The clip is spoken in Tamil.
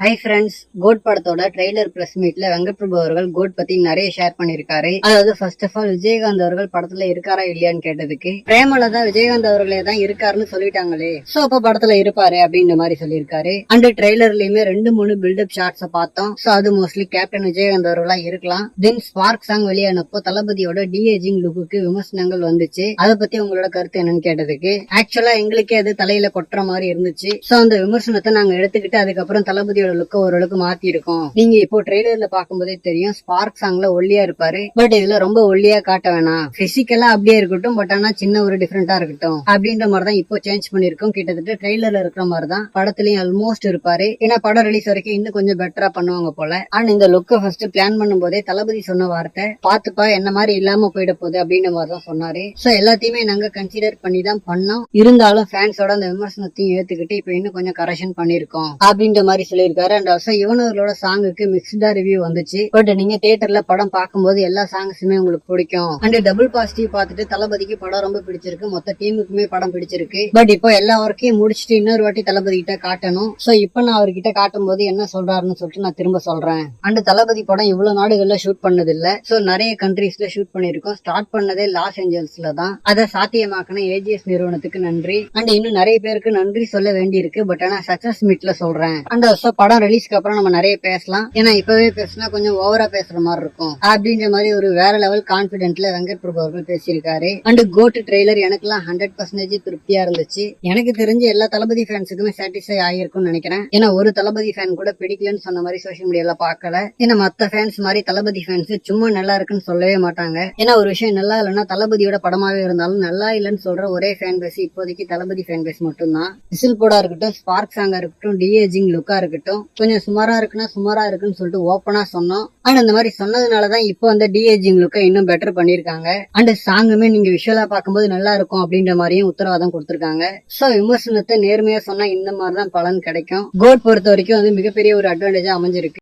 ஹை ஃப்ரெண்ட்ஸ் கோட் படத்தோட ட்ரெய்லர் பிரஸ் மீட்ல வெங்கட்பிரபு அவர்கள் கோட் பத்தி நிறைய ஷேர் பண்ணிருக்காரு அதாவது ஃபர்ஸ்ட் ஆஃப் ஆல் விஜயகாந்த் அவர்கள் படத்துல இருக்காரா இல்லையான்னு கேட்டதுக்கு பிரேமல விஜயகாந்த் அவர்களே தான் இருக்காருன்னு சொல்லிட்டாங்களே. சோ அப்ப படத்துல இருப்பாரு அப்படின்ற மாதிரி சொல்லியிருக்காரு. அண்ட் ட்ரெய்லர்லயுமே ரெண்டு மூணு பில்டப் ஷார்ட்ஸ பார்த்தோம். சோ அது மோஸ்ட்லி கேப்டன் விஜயகாந்த் அவர்களா இருக்கலாம். தென் ஸ்பார்க் சாங் வெளியானப்போ தளபதியோட டிஏஜிங் லுக்கு விமர்சனங்கள் வந்துச்சு. அதை பத்தி உங்களோட கருத்து என்னன்னு கேட்டதுக்கு ஆக்சுவலா எங்களுக்கே அது தலையில கொட்டுற மாதிரி இருந்துச்சு. சோ அந்த விமர்சனத்தை நாங்க எடுத்துக்கிட்டு அதுக்கப்புறம் தளபதியோட லுக்க ஓரளவுக்கு மாத்தி இருக்கோம் நீங்க இப்போ ட்ரெய்லர்ல பாக்கும்போதே தெரியும் ஸ்பார்க் சாங்ல ஒல்லியா இருப்பாரு. பட் இதுல ரொம்ப ஒல்லியா காட்ட வேணாம். பிசிக்கலா அப்படியே இருக்கட்டும் பட் ஆனா சின்ன ஒரு டிஃபரெண்டா இருக்கட்டும். அப்படின்ற மாதிரி தான் இப்போ சேஞ்ச் பண்ணிருக்கோம் கிட்டத்தட்ட ட்ரெய்லர்ல இருக்கிற மாதிரி தான் படத்துலயும் ஆல்மோஸ்ட் இருப்பாரு. ஏன்னா படம் ரிலீஸ் வரைக்கும் இன்னும் கொஞ்சம் பெட்டரா பண்ணுவாங்க போல. அண்ட் இந்த லுக்க ஃபர்ஸ்ட் பிளான் பண்ணும் போதே தளபதி சொன்ன வார்த்தை பாத்துப்பா என்ன மாதிரி இல்லாம போயிட போகுது அப்படின்ற மாதிரி தான் சொன்னாரு. சோ எல்லாத்தையுமே நாங்க கன்சிடர் பண்ணி தான் பண்ணோம். இருந்தாலும் ஃபேன்ஸோட அந்த விமர்சனத்தையும் ஏத்துக்கிட்டு இப்போ இன்னும் கொஞ்சம் கரெக்ஷன் பண்ணிருக்கோம் அப்படின்ற மாதிரி பண்ணியிருக்காரு அண்ட் ஆல்சோ யுவனர்களோட சாங்குக்கு மிக்ஸ்டா ரிவ்யூ வந்துச்சு. பட் நீங்க தியேட்டர்ல படம் பார்க்கும்போது எல்லா சாங்ஸுமே உங்களுக்கு பிடிக்கும். அண்ட் டபுள் பாசிட்டிவ் பார்த்துட்டு தளபதிக்கு படம் ரொம்ப பிடிச்சிருக்கு. மொத்த டீமுக்குமே படம் பிடிச்சிருக்கு. பட் இப்போ எல்லா ஒர்க்கையும் முடிச்சுட்டு இன்னொரு வாட்டி தளபதி கிட்ட காட்டணும். சோ இப்போ நான் அவர்கிட்ட காட்டும் போது என்ன சொல்றாருன்னு சொல்லிட்டு நான் திரும்ப சொல்றேன். அண்ட் தளபதி படம் இவ்வளவு நாடுகள்ல ஷூட் பண்ணது இல்ல சோ நிறைய கண்ட்ரீஸ்ல ஷூட் பண்ணிருக்கோம் ஸ்டார்ட் பண்ணதே லாஸ் ஏஞ்சல்ஸ்ல தான். அதை சாத்தியமாக்கின ஏஜிஎஸ் நிறுவனத்துக்கு நன்றி. அண்ட் இன்னும் நிறைய பேருக்கு நன்றி சொல்ல வேண்டி இருக்கு பட் ஆனா சக்சஸ் மீட்ல சொல்றேன். அண்ட் படம் ரிலீஸ்க்கு அப்புறம் நம்ம நிறைய பேசலாம். ஏன்னா இப்பவே பேசினா கொஞ்சம் ஓவரா பேசுற மாதிரி இருக்கும். அப்படின்ற மாதிரி ஒரு வேற லெவல் கான்பிடென்ட்ல வெங்கட் பிரபு அவர்கள் பேசியிருக்காரு. அண்ட் கோட் ட்ரெய்லர் எனக்குலாம் ஹண்ட்ரட் பர்சன்டேஜ் திருப்தியா இருந்துச்சு. எனக்கு தெரிஞ்சு எல்லா தளபதி ஃபேன்ஸுக்குமே சாட்டிஸ்ஃபை ஆகிருக்கும்னு நினைக்கிறேன். ஏன்னா ஒரு தளபதி ஃபேன் கூட பிடிக்கலன்னு சொன்ன மாதிரி சோஷியல் மீடியால பாக்கல ஏன்னா மத்த ஃபேன்ஸ் மாதிரி தளபதி ஃபேன்ஸ் சும்மா நல்லா இருக்குன்னு சொல்லவே மாட்டாங்க. ஏன்னா ஒரு விஷயம் நல்லா இல்லைன்னா தளபதியோட படமாவே இருந்தாலும் நல்லா இல்லைன்னு சொல்ற ஒரே ஃபேன் பேஸ் இப்போதைக்கு தளபதி ஃபேன் பேஸ் மட்டும்தான். விசில் போடா இருக்கட்டும் ஸ்பார்க் சாங்கா இருக்கட்டும் டிஏஜிங் லுக்கா இருக்கட்டும் கொஞ்சம் சுமாரா இருக்குன்னா சுமாராக இருக்குன்னு சொல்லிட்டு ஓப்பனாக சொன்னோம். ஆனா இந்த மாதிரி சொன்னதுனாலதான் இப்போ வந்து டிஏஜிங் லுக்கை இன்னும் பெட்டர் பண்ணிருக்காங்க அண்ட் சாங்குமே நீங்க விஷுவலா பார்க்கும்போது நல்லா இருக்கும் அப்படின்ற மாதிரியும் உத்தரவாதம் கொடுத்துருக்காங்க. ஸோ விமர்சனத்தை நேர்மையா சொன்னா இந்த மாதிரி தான் பலன் கிடைக்கும். கோட் பொறுத்த வரைக்கும் வந்து மிகப்பெரிய ஒரு அட்வான்டேஜாக அமைஞ்சிருக்கு.